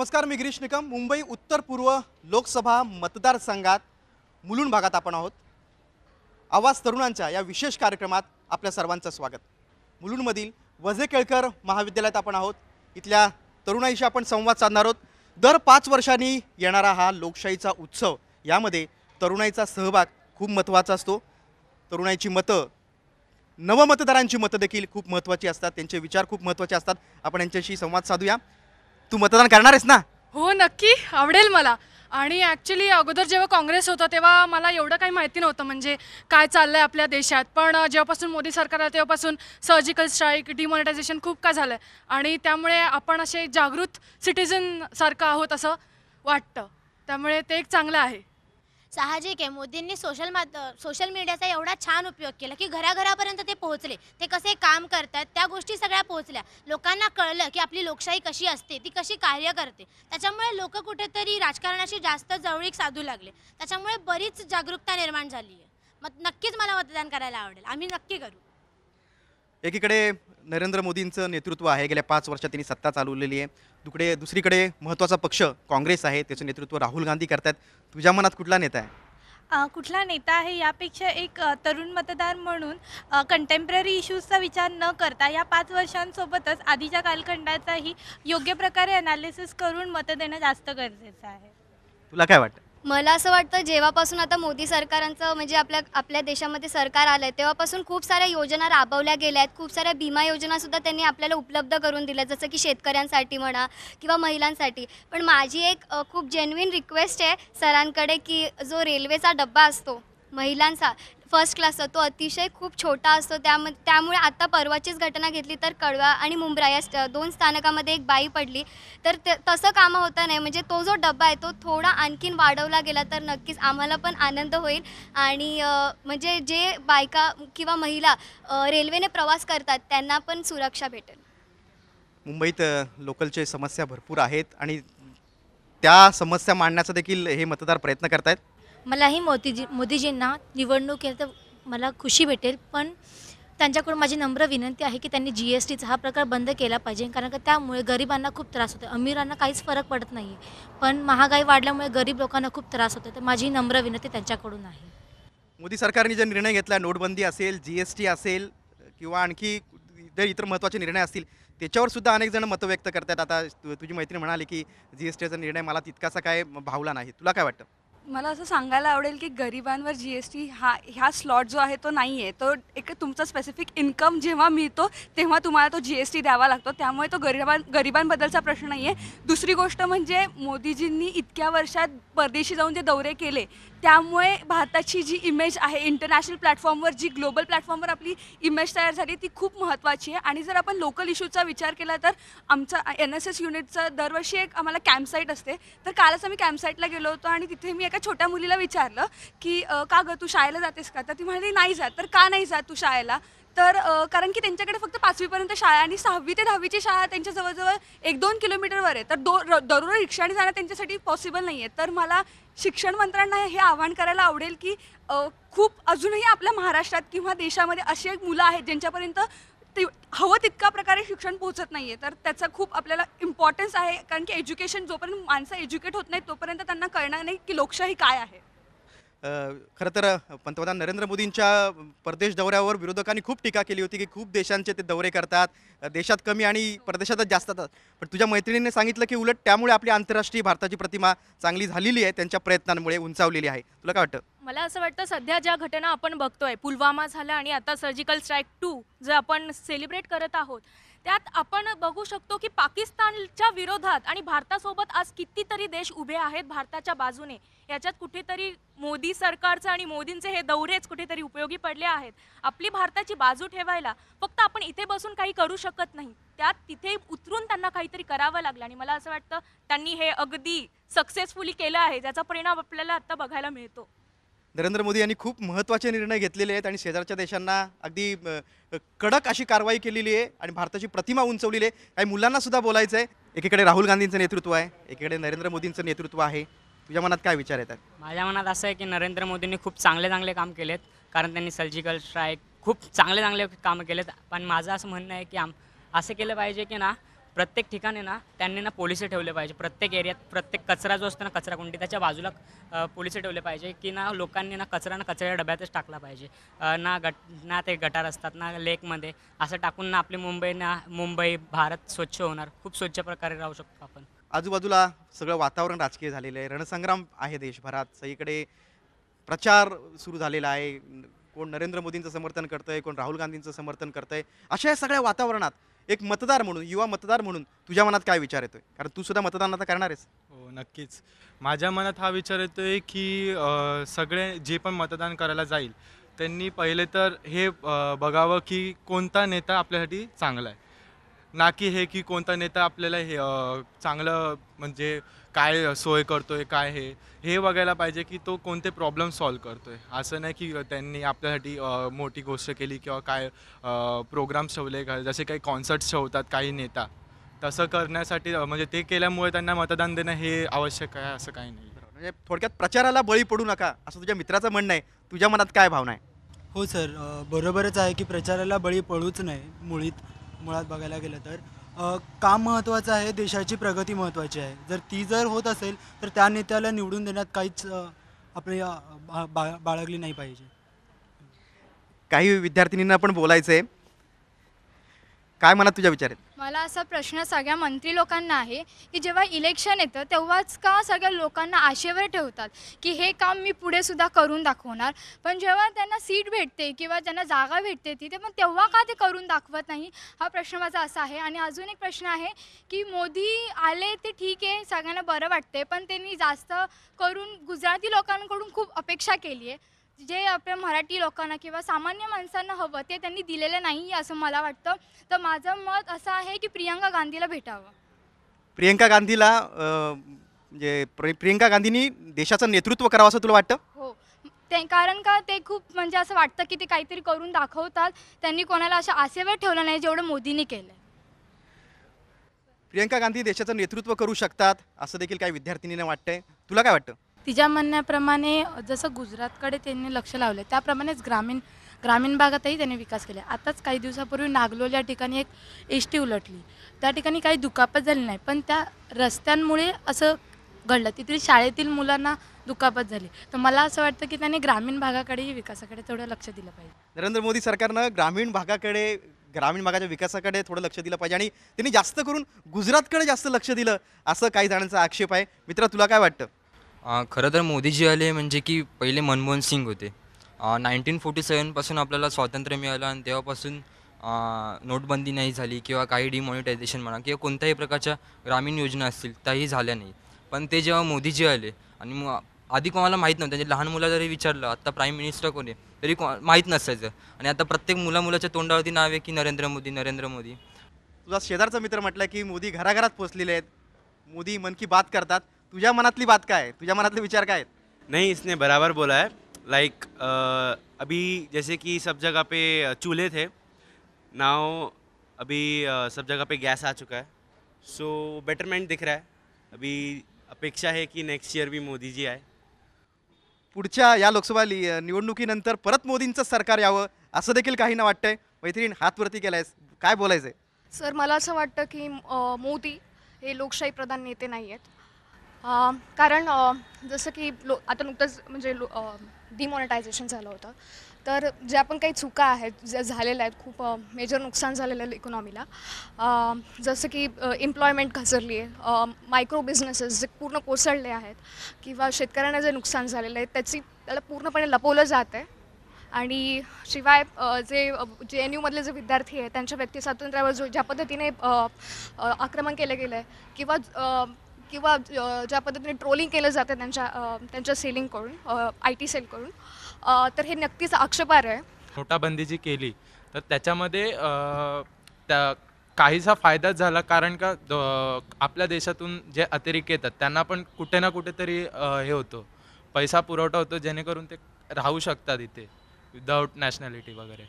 नमस्कार मी गिरीश निकम. मुंबई उत्तर पूर्व लोकसभा मतदारसंघात मुलुंड भागात आपण आहोत. आवाज तरुणांच्या या विशेष कार्यक्रमात आपल्या सर्वांचं स्वागत. मुलुंडमधील वझे केळकर महाविद्यालयात आपण आहोत. इथल्या तरुणाईशी आपण संवाद साधणार आहोत. दर पाच वर्षांनी येणारा हा लोकशाहीचा उत्सव यामध्ये तरुणाईचा सहभाग खूप महत्त्वाचा असतो. तरुणाईची मतं नवमतदारांची मतं देखील खूप महत्त्वाची असतात. त्यांचे विचार खूप महत्त्वाचे असतात. आपण यांच्याशी संवाद साधूया. तू मतदान करणार आहेस ना? हो नक्की. आवडेल मला. आणि ॲक्च्युली अगोदर जेव्हा काँग्रेस होतं तेव्हा मला एवढं काही माहिती नव्हतं म्हणजे काय चाललं आहे आपल्या देशात. पण जेव्हापासून मोदी सरकार आलं तेव्हापासून सर्जिकल स्ट्राईक डिमॉनिटायझेशन खूप काय झालं आहे आणि त्यामुळे आपण असे जागृत सिटिझन सारखं आहोत असं वाटतं. त्यामुळे ते एक चांगलं आहे. साहजिक आहे. मोदींनी सोशल माध सोशल मीडियाचा एवढा छान उपयोग केला की घराघरापर्यंत ते पोहोचले. ते कसे काम करतात त्या गोष्टी सगळ्या पोहोचल्या. लोकांना कळलं की आपली लोकशाही कशी असते ती कशी कार्य करते. त्याच्यामुळे लोक कुठेतरी राजकारणाशी जास्त जवळीक साधू लागले. त्याच्यामुळे बरीच जागरूकता निर्माण झाली आहे मग नक्कीच मला मतदान करायला आवडेल. आम्ही नक्की करू. एकीकडे नरेंद्र मोदींचं नेतृत्व आहे गेल्या पाच वर्षात त्यांनी सत्ता चालवलेली आहे. दुकडे दुसरीकडे महत्त्वाचा पक्ष काँग्रेस आहे त्याचं नेतृत्व राहुल गांधी करतात तुझ्या मनात कुठला नेता आहे? कुठला नेता आहे यापेक्षा एक तरुण मतदार म्हणून कंटेम्पररी इश्यूजचा विचार न करता या पाच वर्षांसोबतच आधीच्या कालखंडाचाही योग्य प्रकारे अनालिसिस करून मतं देणं जास्त गरजेचं आहे. तुला काय वाटतं? मला असं वाटतं जेव्हापासून आता मोदी सरकारांचं म्हणजे आपल्या आपल्या देशामध्ये सरकार आलं आहे तेव्हापासून खूप साऱ्या योजना राबवल्या गेल्या आहेत. खूप साऱ्या विमा योजनासुद्धा त्यांनी आपल्याला उपलब्ध करून दिल्या जसं की शेतकऱ्यांसाठी म्हणा किंवा महिलांसाठी. पण माझी एक अ, खूप जेन्युइन रिक्वेस्ट आहे सरांकडे की जो रेल्वेचा डब्बा असतो महिलांचा फर्स्ट क्लासचा तो अतिशय खूप छोटा असतो. त्याम त्यामुळे आता परवाचीच घटना घेतली तर कळवा आणि मुंब्रा या दोन स्थानकामध्ये एक बाई पडली. तर ते तसं कामं होता नाही. म्हणजे तो जो डब्बा आहे तो थोडा आणखीन वाढवला गेला तर नक्कीच आम्हाला पण आनंद होईल. आणि म्हणजे जे बायका किंवा महिला रेल्वेने प्रवास करतात त्यांना पण सुरक्षा भेटेल. मुंबईत लोकलचे समस्या भरपूर आहेत आणि त्या समस्या मांडण्याचा देखील हे मतदार प्रयत्न करतायत. मलाही मोदीजी मोदीजींना निवडणूक केलं तर मला खुशी भेटेल. पण त्यांच्याकडून माझी नम्र विनंती आहे की त्यांनी जी एस टीचा हा प्रकार बंद केला पाहिजे. कारण का त्यामुळे गरिबांना खूप त्रास होतो अमीरांना काहीच फरक पडत नाही पण महागाई वाढल्यामुळे गरीब लोकांना खूप त्रास होतो तर माझी नम्र विनंती त्यांच्याकडून आहे. मोदी सरकारने जे निर्णय घेतला नोटबंदी असेल जी एस टी असेल किंवा आणखी जे इतर महत्त्वाचे निर्णय असतील त्याच्यावर सुद्धा अनेक जण मतं व्यक्त करतात. आता तु- तुझी मैत्रीण म्हणाली की जी एस टीचा निर्णय मला तितकासा काय भावला नाही. तुला काय वाटतं? मला असं सांगायला आवडेल की गरिबांवर जी एस टी हा ह्या स्लॉट जो आहे तो नाही आहे तो एक तुमचा स्पेसिफिक इन्कम जेव्हा मिळतो तेव्हा तुम्हाला तो जी एस टी द्यावा लागतो. त्यामुळे तो गरिबां गरिबांबद्दलचा प्रश्न नाही आहे दुसरी गोष्ट म्हणजे मोदीजींनी इतक्या वर्षात परदेशी जाऊन जे दौरे केले त्यामुळे भारताची जी इमेज आहे इंटरनॅशनल प्लॅटफॉर्मवर जी ग्लोबल प्लॅटफॉर्मवर आपली इमेज तयार झाली ती खूप महत्त्वाची आहे. आणि जर आपण लोकल इश्यूचा विचार केला तर आमचा एन एस एस युनिटचं दरवर्षी एक आम्हाला कॅम्पसाईट असते. तर कालच आम्ही कॅम्पसाईटला गेलो होतो आणि तिथे मी एका छोट्या मुलीला विचारलं की का गं तू शाळेला जातेस का? तर ती म्हणाली नाही जात. तर का नाही जात तू शाळेला? तर कारण की त्यांच्याकडे फक्त पाचवीपर्यंत शाळा आणि सहावी ते दहावीची शाळा त्यांच्या जवळजवळ एक दोन किलोमीटरवर आहे. तर दो र- दररोज रिक्षाने जाणं त्यांच्यासाठी पॉसिबल नाही आहे तर मला शिक्षण मंत्र्यांना हे आवाहन करायला आवडेल की खूप अजूनही आपल्या महाराष्ट्रात किंवा देशामध्ये अशी एक मुलं आहेत ज्यांच्यापर्यंत ते हवं तितका प्रकारे शिक्षण पोहोचत नाही आहे तर त्याचा खूप आपल्याला इम्पॉर्टन्स आहे. कारण की एज्युकेशन जोपर्यंत माणसं एज्युकेट होत नाही तोपर्यंत त्यांना कळणार नाही की लोकशाही काय आहे. खरं तर पंतप्रधान नरेंद्र मोदींच्या परदेश दौऱ्यावर विरोधकांनी खूप टीका केली होती की खूप देशांचे ते दौरे करतात. देशात कमी आणि परदेशातच जास्त असतात. पण तुझ्या मैत्रिणीने सांगितलं की उलट त्यामुळे आपली आंतरराष्ट्रीय भारताची प्रतिमा चांगली झालेली आहे. त्यांच्या प्रयत्नांमुळे उंचावलेली आहे. तुला काय वाटतं? मला असं वाटतं सध्या ज्या घटना आपण बघतोय पुलवामा झाला आणि आता सर्जिकल स्ट्राईक टू जे आपण सेलिब्रेट करत आहोत त्यात आपण बघू शकतो की पाकिस्तानच्या विरोधात आणि भारतासोबत आज कितीतरी देश उभे आहेत भारताच्या बाजूने. याच्यात कुठेतरी मोदी सरकारचं आणि मोदींचे हे दौरेच कुठेतरी उपयोगी पडले आहेत. आपली भारताची बाजू ठेवायला फक्त आपण इथे बसून काही करू शकत नाही. त्यात तिथे उतरून त्यांना काहीतरी करावं लागलं आणि मला असं वाटतं त्यांनी हे अगदी सक्सेसफुली केलं आहे ज्याचा परिणाम आपल्याला आता बघायला मिळतो. नरेंद्र मोदी यांनी खूप महत्त्वाचे निर्णय घेतलेले आहेत आणि शेजारच्या देशांना अगदी अ, कडक अशी कारवाई केलेली आहे आणि भारताची प्रतिमा उंचवलेली आहे. काही मुलांना सुद्धा बोलायचं आहे. एकीकडे राहुल गांधींचं नेतृत्व आहे एकीकडे नरेंद्र मोदींचं नेतृत्व आहे. तुझ्या मनात काय विचार येतात? माझ्या मनात असं आहे की नरेंद्र मोदींनी खूप चांगले चांगले काम केलेत. कारण त्यांनी सर्जिकल स्ट्राईक खूप चांगले चांगले कामं केलेत. पण माझं असं म्हणणं आहे की आम असं केलं पाहिजे की ना प्रत्येक ठिकाणी ना त्यांनी ना पोलिसे ठेवले पाहिजे. प्रत्येक एरियात प्रत्येक कचरा जो असतो ना कचरा कुंडी त्याच्या बाजूला अ, पोलिसे ठेवले पाहिजे की ना लोकांनी ना कचरा ना कचऱ्या डब्यातच टाकला पाहिजे. ना गट ना ते गटार असतात ना लेकमध्ये. असं टाकून ना आपली मुंबई ना मुंबई भारत स्वच्छ होणार. खूप स्वच्छ प्रकारे राहू शकतो आपण. आजूबाजूला सगळं वातावरण राजकीय झालेलं आहे. रणसंग्राम आहे देशभरात. सगळीकडे प्रचार सुरू झालेला आहे. कोण नरेंद्र मोदींचं समर्थन करतंय कोण राहुल गांधींचं समर्थन करतंय. अशा या सगळ्या वातावरणात एक मतदार म्हणून युवा मतदार म्हणून तुझ्या मनात काय विचार येतोय? कारण तू सुद्धा मतदान आता करणार आहेस. हो नक्कीच. माझ्या मनात हा विचार येतोय की अ, सगळे जे पण मतदान करायला जाईल त्यांनी पहिले तर हे अ, बघावं की कोणता नेता आपल्यासाठी चांगला आहे. ना की हे की कोणता नेता आपल्याला हे अ, चांगलं म्हणजे काय सोय करतोय काय हे हे बघायला पाहिजे की तो कोणते प्रॉब्लेम सॉल्व करतोय. असं नाही की त्यांनी आपल्यासाठी अ, मोठी गोष्ट केली किंवा काय प्रोग्राम्स ठेवले का जसे काही कॉन्सर्ट्स ठेवतात काही नेता तसं करण्यासाठी अ, म्हणजे ते केल्यामुळे त्यांना मतदान देणं हे आवश्यक आहे असं काही नाही. म्हणजे थोडक्यात प्रचाराला बळी पडू नका असं तुझ्या मित्राचं म्हणणं आहे. तुझ्या मनात काय भावना आहे? हो सर. अ, बरोबरच आहे की प्रचाराला बळी पडूच नये मुळीत मुळात बघायला गेलं तर काम महत्त्वाचं आहे देशाची प्रगती महत्त्वाची आहे. जर ती जर होत असेल तर त्या नेत्याला निवडून देण्यात काहीच आपली बा- बाळगली नाही पाहिजे. काही विद्यार्थिनींना पण बोलायचं आहे काय मनात तुझ्या विचार आहेत? मला असा प्रश्न सगळ्या मंत्री लोकांना आहे की जेव्हा इलेक्शन येतं तेव्हाच का सगळ्या लोकांना आशेवर ठेवतात की हे काम मी पुढे सुद्धा करून दाखवणार? पण जेव्हा त्यांना सीट भेटते किंवा त्यांना जागा भेटते तिथे पण तेव्हा का ते करून दाखवत नाही? हा प्रश्न माझा असा आहे. आणि अजून एक प्रश्न आहे की मोदी आले ते ठीक आहे सगळ्यांना बरं वाटते पण त्यांनी जास्त करून गुजराती लोकांकडून खूप अपेक्षा केली आहे. जे आपल्या मराठी लोकांना किंवा सामान्य माणसांना हवं ते त्यांनी दिलेलं नाही असं मला वाटतं. तर माझं मत असं आहे की प्रियंका गांधीला भेटावं. प्रियंका गांधीला अं, म्हणजे प्रि- प्रियंका गांधींनी देशाचं नेतृत्व करावं असं तुला वाटतं? हो. ते कारण का ते खूप म्हणजे असं वाटतं की ते काहीतरी करून दाखवतात. त्यांनी कोणाला अशा आसेवर ठेवलं नाही जेवढं मोदींनी केलं प्रियंका गांधी देशाचं नेतृत्व करू शकतात असं देखील काही विद्यार्थिनींना वाटतंय. तुला काय वाटतं? तिच्या म्हणण्याप्रमाणे जसं गुजरातकडे त्यांनी लक्ष लावलं त्याप्रमाणेच ग्रामीण ग्रामीण भागातही त्यांनी विकास केला. आताच काही दिवसापूर्वी नागलोल या ठिकाणी एक एस टी उलटली. त्या ठिकाणी काही दुखापत झाली नाही पण त्या रस्त्यांमुळे असं घडलं. तिथे शाळेतील मुलांना दुखापत झाली. तर मला असं वाटतं की त्यांनी ग्रामीण भागाकडेही विकासाकडे थोडं लक्ष दिलं पाहिजे. नरेंद्र मोदी सरकारनं ग्रामीण भागाकडे ग्रामीण भागाच्या विकासाकडे थोडं लक्ष दिलं पाहिजे आणि त्यांनी जास्त करून गुजरातकडे जास्त लक्ष दिलं असं काही जणांचा आक्षेप आहे. मित्र तुला काय वाटतं? खरं तर मोदीजी आले म्हणजे की पहिले मनमोहन सिंग होते. नाईन्टीन फोर्टी सेवनपासून आपल्याला स्वातंत्र्य मिळालं आणि तेव्हापासून नोटबंदी नाही झाली किंवा काही डिमॉनिटायझेशन म्हणा किंवा कोणत्याही प्रकारच्या ग्रामीण योजना असतील त्याही झाल्या नाही. पण ते जेव्हा मोदीजी आले आणि मग आधी कोणाला माहीत नव्हतं म्हणजे लहान मुला जरी विचारलं आत्ता प्राईम मिनिस्टर कोण आहे तरी को माहीत नसायचं. आणि आता प्रत्येक मुला मुलाच्या तोंडावरती नाव आहे की नरेंद्र मोदी नरेंद्र मोदी. तुझा शेजारचा मित्र म्हटलं की मोदी घराघरात पोचलेले आहेत. मोदी मन की बात करतात. तुझ्या मनातली बात काय आहे? तुझ्या मनातले विचार काय आहेत? नहीं इसने बराबर बोला है। लाइक अभी जैसे कि सब जगह पे चूल्हे थे। नाउ अभी अ, सब जगह पे गैस आ चुका है। सो बेटरमेंट दिख रहा है। अभी अपेक्षा है कि नेक्स्ट ईयर भी मोदी जी आए। पुढच्या या लोकसभा लि- निवडणुकीनंतर परत मोदींचं सरकार यावं असं देखील काहींना वाटतंय. मैत्रीण हात वरती केलायस. काय बोलायचंय? सर मला असं वाटतं की अ, मोदी हे लोकशाही प्रधान नेते नाही आहेत कारण जसं की लो आता नुकतंच म्हणजे लो डिमॉनिटायझेशन झालं होतं. तर ज्या आपण काही चुका आहेत ज्या झालेल्या आहेत खूप मेजर नुकसान झालेलं आहे इकॉनॉमीला जसं की एम्प्लॉयमेंट घसरली आहे. मायक्रो बिझनेसेस जे पूर्ण कोसळले आहेत किंवा शेतकऱ्यांना जे नुकसान झालेलं आहे त्याची त्याला पूर्णपणे लपवलं जात आहे. आणि शिवाय जे जे एन यूमधले जे विद्यार्थी आहेत त्यांच्या व्यक्ती स्वातंत्र्यावर जो ज्या पद्धतीने आक्रमण केलं गेलं आहे किंवा किंवा ज्या पद्धतीने ट्रोलिंग केलं जातं त्यांच्या त्यांच्या सेलिंगकडून आय टी सेलकडून तर हे नक्कीच आक्षेपार्ह आहे. नोटाबंदी जी केली. तर त्याच्यामध्ये त्या काहीसा फायदाच झाला कारण का द- आपल्या देशातून जे अतिरेक येतात त्यांना पण कुठे ना कुठेतरी हे होतो. पैसा पुरवठा होतो जेणेकरून ते राहू शकतात इथे विदाऊट नॅशनॅलिटी वगैरे.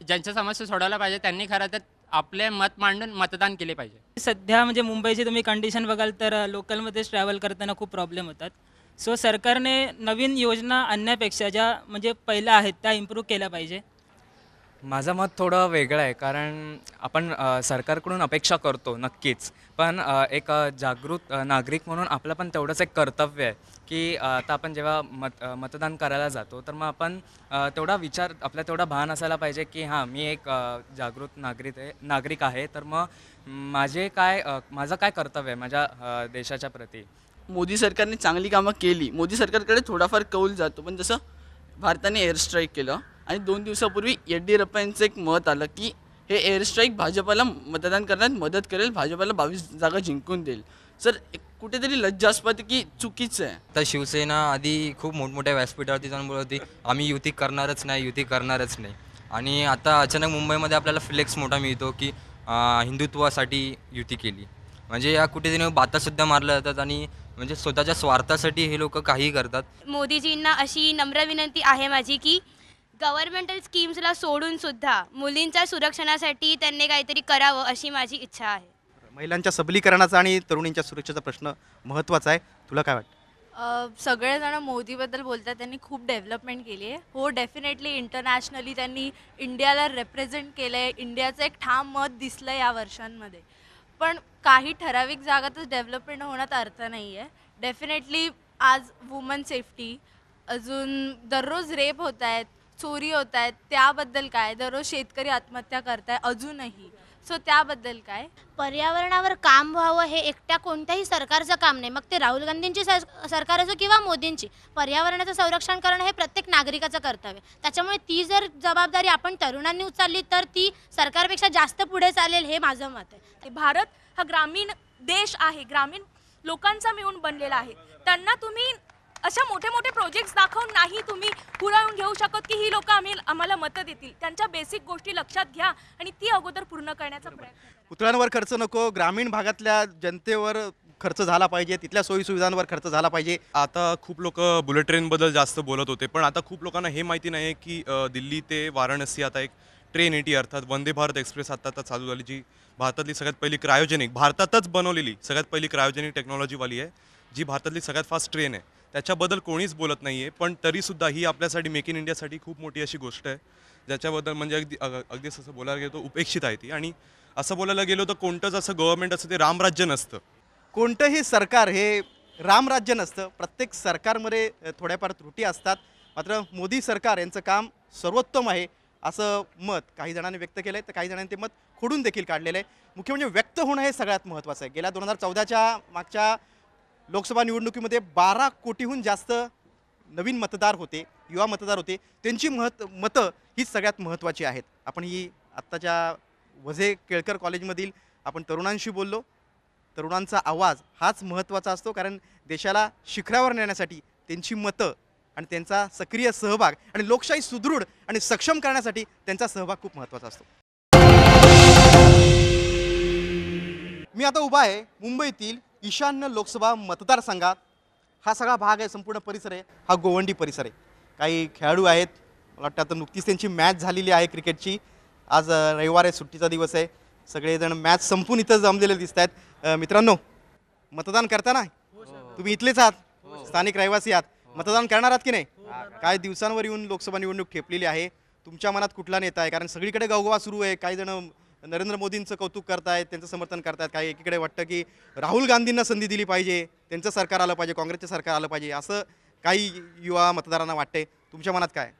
ज्यांच्या समस्या सोडवल्या पाहिजे त्यांनी खरं तर आपले मत मांडून मतदान केले पाहिजे. सध्या म्हणजे मुंबईची तुम्ही कंडिशन बघाल तर लोकलमध्येच ट्रॅव्हल करताना खूप प्रॉब्लेम होतात. सो सरकारने नवीन योजना आणण्यापेक्षा ज्या म्हणजे पहिल्या आहेत त्या इम्प्रूव्ह केल्या पाहिजे. माझं मत थोडं वेगळं आहे कारण आपण सरकारकडून अपेक्षा करतो नक्कीच. पण एक जागृत नागरिक म्हणून आपलं पण तेवढंच एक कर्तव्य आहे की आता आपण जेव्हा मत मतदान करायला जातो तर मग आपण तेवढा विचार आपला तेवढा भान असायला पाहिजे की हां मी एक जागृत नागरिक आहे नागरिक आहे तर मग माझे काय माझं काय कर्तव्य आहे माझ्या देशाच्या प्रती? मोदी सरकारने चांगली कामं केली. मोदी सरकारकडे थोडाफार कौल जातो पण जसं भारताने एअर स्ट्राईक केलं आणि दोन दिवसापूर्वी येडियुरप्पा यांचं एक मत आलं की हे एअर स्ट्राईक भाजपाला मतदान करण्यात मदत करेल भाजपाला बावीस जागा जिंकून देईल. सर एक कुठेतरी लज्जास्पद की चुकीचं आहे? तर शिवसेना आधी खूप मोठमोठ्या व्यासपीठावरती जाऊन बोलत होती आम्ही युती करणारच नाही युती करणारच नाही. आणि आता अचानक मुंबईमध्ये आपल्याला फ्लेक्स मोठा मिळतो की हिंदुत्वासाठी युती केली. म्हणजे या कुठेतरी बातासुद्धा मारल्या जातात आणि म्हणजे स्वतःच्या स्वार्थासाठी हे लोक काहीही करतात. मोदीजींना अशी नम्र विनंती आहे माझी की गव्हर्नमेंटल स्कीम्सला सोडून सुद्धा मुलींच्या सुरक्षणासाठी त्यांनी काहीतरी करावं अशी माझी इच्छा आहे. महिलांच्या सबलीकरणाचा आणि तरुणींच्या सुरक्षेचा प्रश्न महत्त्वाचा आहे. तुला काय वाटतं? सगळेजण मोदीबद्दल बोलतात त्यांनी खूप डेव्हलपमेंट केली आहे. हो डेफिनेटली इंटरनॅशनली त्यांनी इंडियाला रेप्रेझेंट केलं आहे इंडियाचं एक ठाम मत दिसलं या वर्षांमध्ये. पण काही ठराविक जागातच डेव्हलपमेंट होण्यात अर्थ नाही आहे डेफिनेटली आज वुमन सेफ्टी अजून दररोज रेप होत आहेत. चोरी होत आहेत त्याबद्दल काय? दररोज शेतकरी आत्महत्या करताय अजूनही. सो त्याबद्दल काय? पर्यावरणावर काम व्हावं हे एकट्या कोणत्याही सरकारचं काम नाही. मग ते राहुल गांधींची सर सरकार असो किंवा मोदींची पर्यावरणाचं संरक्षण करणं हे प्रत्येक नागरिकाचं कर्तव्य. त्याच्यामुळे ती जर जबाबदारी आपण तरुणांनी उचलली तर ती सरकारपेक्षा जास्त पुढे चालेल हे माझं मत आहे. भारत हा ग्रामीण देश आहे. ग्रामीण लोकांचा मिळून बनलेला आहे. त्यांना तुम्ही अशा मोठे मोठे प्रोजेक्ट्स दाखवून नाही तुम्ही पुरवून घेऊ शकत की ही लोक आम्ही आम्हाला मतं देतील. त्यांच्या बेसिक गोष्टी लक्षात घ्या आणि ती अगोदर पूर्ण करण्याचा प्रयत्न करा. पुतळ्यांवर खर्च नको ग्रामीण भागातल्या जनतेवर खर्च झाला पाहिजे तिथल्या सोयीसुविधांवर खर्च झाला पाहिजे. आता खूप लोक बुलेट ट्रेनबद्दल जास्त बोलत होते पण आता खूप लोकांना हे माहिती नाही आहे की दिल्ली ते वाराणसी आता एक ट्रेन एटी अर्थात वंदे भारत एक्सप्रेस आता आता चालू झाली जी भारतातली सगळ्यात पहिली क्रायोजेनिक भारतातच बनवलेली सगळ्यात पहिली क्रायोजेनिक टेक्नॉलॉजीवाली आहे जी भारतातली सगळ्यात फास्ट ट्रेन आहे. त्याच्याबद्दल कोणीच बोलत नाही आहे पण तरीसुद्धा ही आपल्यासाठी मेक इन इंडियासाठी खूप मोठी अशी गोष्ट आहे. ज्याच्याबद्दल म्हणजे अगदी अग- अगदीच असं बोलायला गेलो तर उपेक्षित आहे ती. आणि असं बोलायला गेलो तर कोणतंच असं गव्हर्नमेंट असं ते रामराज्य नसतं. कोणतंही सरकार हे रामराज्य नसतं. प्रत्येक सरकारमध्ये थोड्याफार त्रुटी असतात. मात्र मोदी सरकार यांचं काम सर्वोत्तम आहे असं मत काही जणांनी व्यक्त केलं आहे तर काही जणांनी ते मत खोडून देखील काढलेलं आहे. मुख्य म्हणजे व्यक्त होणं हे सगळ्यात महत्त्वाचं आहे. गेल्या दोन हजार चौदाच्या मागच्या लोकसभा निवडणुकीमध्ये बारा कोटीहून जास्त नवीन मतदार होते युवा मतदार होते. त्यांची महत् मतं ही सगळ्यात महत्त्वाची आहेत. आपण ही आत्ताच्या वझे केळकर कॉलेजमधील आपण तरुणांशी बोललो. तरुणांचा आवाज हाच महत्त्वाचा असतो कारण देशाला शिखरावर नेण्यासाठी त्यांची मतं आणि त्यांचा सक्रिय सहभाग आणि लोकशाही सुदृढ आणि सक्षम करण्यासाठी त्यांचा सहभाग खूप महत्त्वाचा असतो. मी आता उभा आहे मुंबईतील ईशान्य लोकसभा मतदारसंघात हा सगळा भाग आहे संपूर्ण परिसर आहे हा गोवंडी परिसर आहे. काही खेळाडू आहेत मला वाटतं आता नुकतीच त्यांची मॅच झालेली आहे क्रिकेटची. आज रविवार आहे सुट्टीचा दिवस आहे. सगळेजण मॅच संपून इथं जमलेले दिसत आहेत. मित्रांनो मतदान करताना तुम्ही इथलेच आहात? स्थानिक रहिवासी आहात. मतदान करणार आहात की नाही? काय दिवसांवर येऊन लोकसभा निवडणूक ठेपलेली आहे. तुमच्या मनात कुठला नेता आहे? कारण सगळीकडे गवगवा सुरू आहे. काही जण नरेंद्र मोदींचं कौतुक करतायत त्यांचं समर्थन करतायत काही एकीकडे वाटतं की राहुल गांधींना संधी दिली पाहिजे त्यांचं सरकार आलं पाहिजे काँग्रेसचं सरकार आलं पाहिजे असं काही युवा मतदारांना वाटते तुमच्या मनात काय?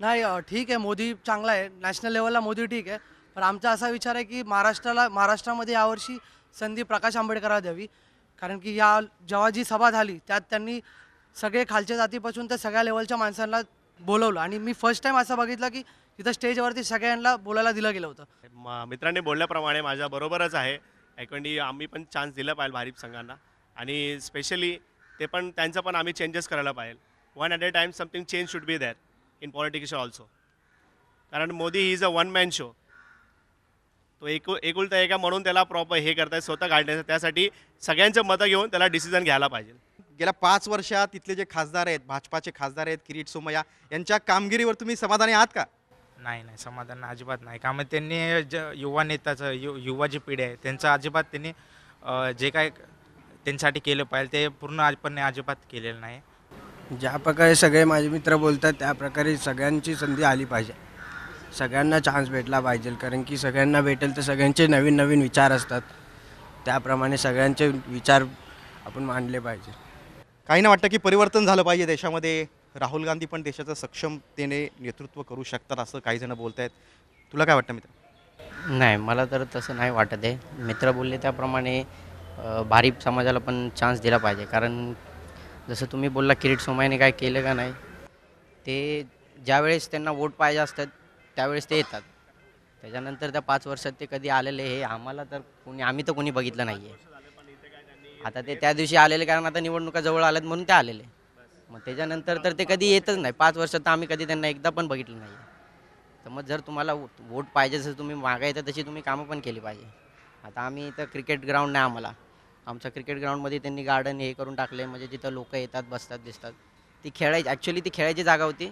नाही ठीक आहे मोदी चांगला आहे नॅशनल लेवलला मोदी ठीक आहे पण आमचा असा विचार आहे की महाराष्ट्राला महाराष्ट्रामध्ये यावर्षी संधी प्रकाश आंबेडकरला द्यावी. कारण की या जेव्हा जी सभा झाली त्यात त्यांनी सगळे खालच्या जातीपासून तर सगळ्या लेवलच्या माणसांना बोलवलं. आणि मी फर्स्ट टाईम असं बघितलं की तिथं स्टेजवरती सगळ्यांना बोलायला दिलं गेलं होतं. म- मित्रांनी बोलल्याप्रमाणे माझ्या बरोबरच आहे. ऐकंडी आम्ही पण चान्स दिला पाहिजे भारीप संघांना. आणि स्पेशली ते पण त्यांचं पण आम्ही चेंजेस करायला पाहिजे. One at a time something change should be there in politics also कारण Modi he is a one man show तो एकू एकुलता एका म्हणून त्याला प्रॉपर हे करताय स्वतः काढण्याचं त्यासाठी सगळ्यांचं मतं घेऊन त्याला डिसिजन घ्यायला पाहिजे. गेल्या पाच वर्षात तिथले जे खासदार आहेत भाजपाचे खासदार आहेत किरीट सोमय्या यांच्या कामगिरीवर तुम्ही समाधानी आहात का? नाही नाही समाधान अजिबात नाही. का मग त्यांनी ज युवा नेताचं यु युवा जी पिढी आहे त्यांचं अजिबात त्यांनी अ, जे काय त्यांच्यासाठी केलं पाहिजे ते पूर्ण आजपर्यंत अजिबात केलेलं नाही. ज्या प्रकारे सगळे माझे मित्र बोलतात त्या प्रकारे सगळ्यांची संधी आली पाहिजे. सगळ्यांना चान्स भेटला पाहिजे कारण की सगळ्यांना भेटेल तर सगळ्यांचे नवीन नवीन विचार असतात. त्याप्रमाणे सगळ्यांचे विचार आपण मांडले पाहिजे. काहींना वाटतं की परिवर्तन झालं पाहिजे देशामध्ये? राहुल गांधी पण देशाचं सक्षमतेने नेतृत्व करू शकतात असं काही जण बोलत आहेत तुला काय वाटतं मित्र? नाही मला तर तसं नाही वाटत आहे. मित्र बोलले त्याप्रमाणे भारीप समाजाला पण चान्स दिला पाहिजे. कारण जसं तुम्ही बोलला किरीट सोमायने काय केलं का नाही ते ज्यावेळेस त्यांना वोट पाहिजे असतात त्यावेळेस ते येतात. त्याच्यानंतर त्या पाच वर्षात ते कधी आलेले हे आम्हाला तर कोणी आम्ही तर कोणी बघितलं नाही आहे आता ते त्या दिवशी आलेले कारण आता निवडणुका जवळ आल्यात म्हणून ते आलेले. मग त्याच्यानंतर तर ते कधी येतच नाही. पाच वर्षात तर आम्ही कधी त्यांना एकदा पण बघितलं नाही तर मग जर तुम्हाला वोट वोट पाहिजे जसं तुम्ही मागायचं तशी तुम्ही कामं पण केली पाहिजे. आता आम्ही इथं क्रिकेट ग्राउंड नाही आम्हाला. आमच्या क्रिकेट ग्राउंडमध्ये त्यांनी गार्डन हे करून टाकले म्हणजे जिथं लोक येतात बसतात दिसतात. ती खेळायची ॲक्च्युली ती खेळायची जागा होती.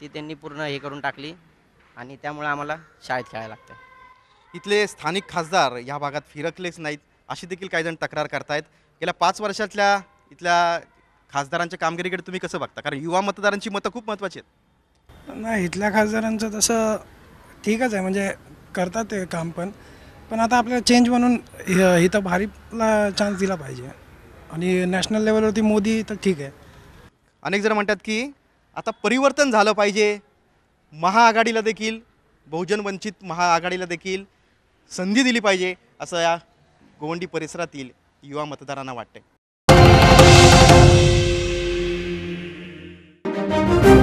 ती त्यांनी पूर्ण हे करून टाकली. आणि त्यामुळे आम्हाला शाळेत खेळायला लागतं. इथले स्थानिक खासदार या भागात फिरकलेच नाहीत. अशी देखील काही जण तक्रार करतायत. गेल्या पाच वर्षातल्या इथल्या खासदारांच्या कामगिरीकडे तुम्ही कसं बघता? कारण युवा मतदारांची मतं खूप महत्त्वाची आहेत. नाही इथल्या खासदारांचं तसं ठीकच आहे. म्हणजे करतात ते काम पण. पण आता आपल्याला चेंज म्हणून इथं भारीपला चान्स दिला पाहिजे. आणि नॅशनल लेवलवरती मोदी तर ठीक आहे. अनेक जण म्हणतात की आता परिवर्तन झालं पाहिजे. महाआघाडीला देखील बहुजन वंचित महाआघाडीला देखील संधी दिली पाहिजे असं या गोवंडी परिसरातील युवा मतदारांना वाटते thank you.